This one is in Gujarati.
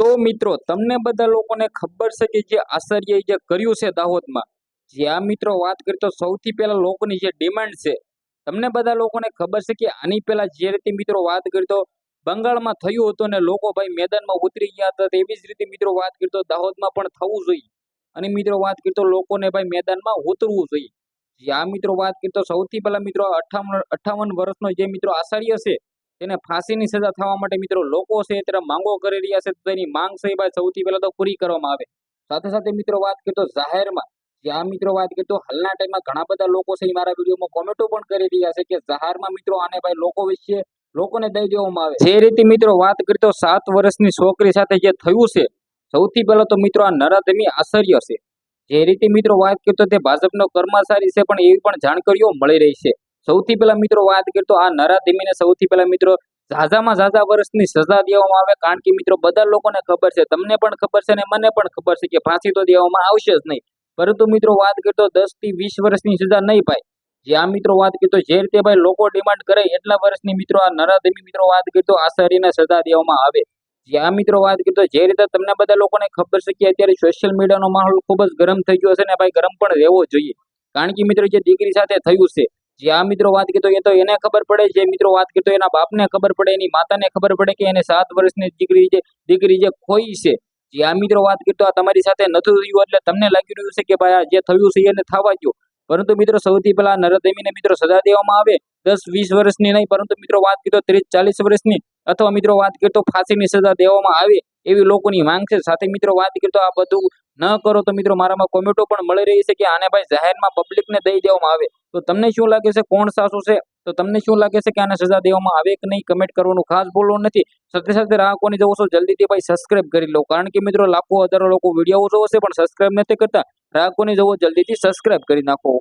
તો મિત્રો, તમને બધા લોકોને ખબર છે કે જે આચાર્યએ જે કર્યું છે દાહોદમાં, જે આ મિત્રો વાત કરી તો સૌથી પહેલા લોકોની જે ડિમાન્ડ છે, તમને બધા લોકોને ખબર છે કે આની પહેલા જે રીતે મિત્રો વાત કરી તો બંગાળમાં થયું હતું ને લોકો ભાઈ મેદાનમાં ઉતરી ગયા હતા, તેવી જ રીતે મિત્રો વાત કરી તો દાહોદમાં પણ થવું જોઈએ. અને મિત્રો વાત કરી તો લોકોને ભાઈ મેદાનમાં ઉતરવું જોઈએ. જે આ મિત્રો વાત કરી તો સૌથી પહેલા મિત્રો અઠાવન અઠાવન વર્ષનો જે મિત્રો આચાર્ય છે તેને ફાંસીની સજા થવા માટે મિત્રો લોકો છે અત્યારે માંગો કરી રહ્યા છે. તેની માંગ છે ભાઈ સૌથી પહેલા તો પૂરી કરવામાં આવે. સાથે સાથે મિત્રો વાત કરીએ તો જાહેરમાં. જ્યાં મિત્રો વાત કરીએ તો હાલના ટાઈમમાં ઘણા બધા લોકો છે મારા વિડીયોમાં કોમેન્ટો પણ કરી રહ્યા છે કે જાહેરમાં મિત્રો આને ભાઈ લોકો વિશે લોકોને દઈ દેવામાં આવે. જે રીતે મિત્રો વાત કરીએ તો સાત વર્ષની છોકરી સાથે જે થયું છે, સૌથી પહેલા તો મિત્રો આ નરાધમી આશ્ચર્ય છે. જે રીતે મિત્રો વાત કરીએ તો તે ભાજપનો કર્મચારી છે પણ એવી પણ જાણકારીઓ મળી રહી છે. સૌથી પહેલા મિત્રો વાત કરીએ તો આ નરાધીમીને સૌથી પહેલા મિત્રો ઝાઝામાં ઝાઝા વર્ષની સજા દેવામાં આવે કારણ કે મિત્રો બધા લોકોને ખબર છે. તમને પણ ખબર છે અને મને પણ ખબર છે કે ફાંસી તો દેવામાં આવશે જ નહીં. પરંતુ મિત્રો વાત કરીએ તો દસથી વીસ વર્ષની સજા નહીં ભાઈ. જે આ મિત્રો વાત કરીએ તો જે રીતે ભાઈ લોકો ડિમાન્ડ કરે એટલા વર્ષની મિત્રો આ નરાધમી મિત્રો વાત કરીએ તો આસારીને સજા દેવામાં આવે. જે આ મિત્રો વાત કરીએ જે રીતે તમને બધા લોકોને ખબર છે કે અત્યારે સોશિયલ મીડિયાનો માહોલ ખૂબ જ ગરમ થઈ ગયો છે ને ભાઈ ગરમ પણ રહેવો જોઈએ. કારણ કે મિત્રો જે દીકરી સાથે થયું છે જે આ મિત્રો વાત કીધો એ તો એને ખબર પડે, જે મિત્રો વાત તો એના બાપને ખબર પડે, એની માતાને ખબર પડે કે એને સાત વર્ષની દીકરી જે દીકરી જે ખોઈ છે. જે આ મિત્રો વાત કરતો આ તમારી સાથે નથી થયું એટલે તમને લાગી રહ્યું છે કે ભાઈ આ જે થયું છે એને થવા ગયો પરંતુ મિત્રો સૌથી પહેલા નરદેવીને મિત્રો સજા દેવામાં આવે, દસ, વીસ વર્ષની નહીં, પરંતુ મિત્રો વાત કીધો ત્રીસ, ચાલીસ વર્ષની, અથવા મિત્રો વાત કરીએ તો ફાંસીની સજા દેવામાં આવે એવી લોકોની માંગ છે. સાથે મિત્રો વાત કરીએ તો આ બધું ન કરો તો મિત્રો મારામાં કોમેન્ટો પણ મળી રહી છે કે આને ભાઈ જાહેરમાં પબ્લિકને દઈ દેવામાં આવે. તો તમને શું લાગે છે કોણ સાસુ છે? તો તમને શું લાગે છે કે આને સજા દેવામાં આવે કે નહીં? કમેન્ટ કરવાનું ખાસ બોલવું નથી. સાથે સાથે રાહકોની જવું છો, જલ્દીથી ભાઈ સબસ્ક્રાઇબ કરી લો. કારણ કે મિત્રો, લાખો હજારો લોકો વીડિયો જોવો છે, પણ સબસ્ક્રાઇબ નથી કરતા. રાહકોની જવો, જલ્દીથી સબસ્ક્રાઇબ કરી નાખો.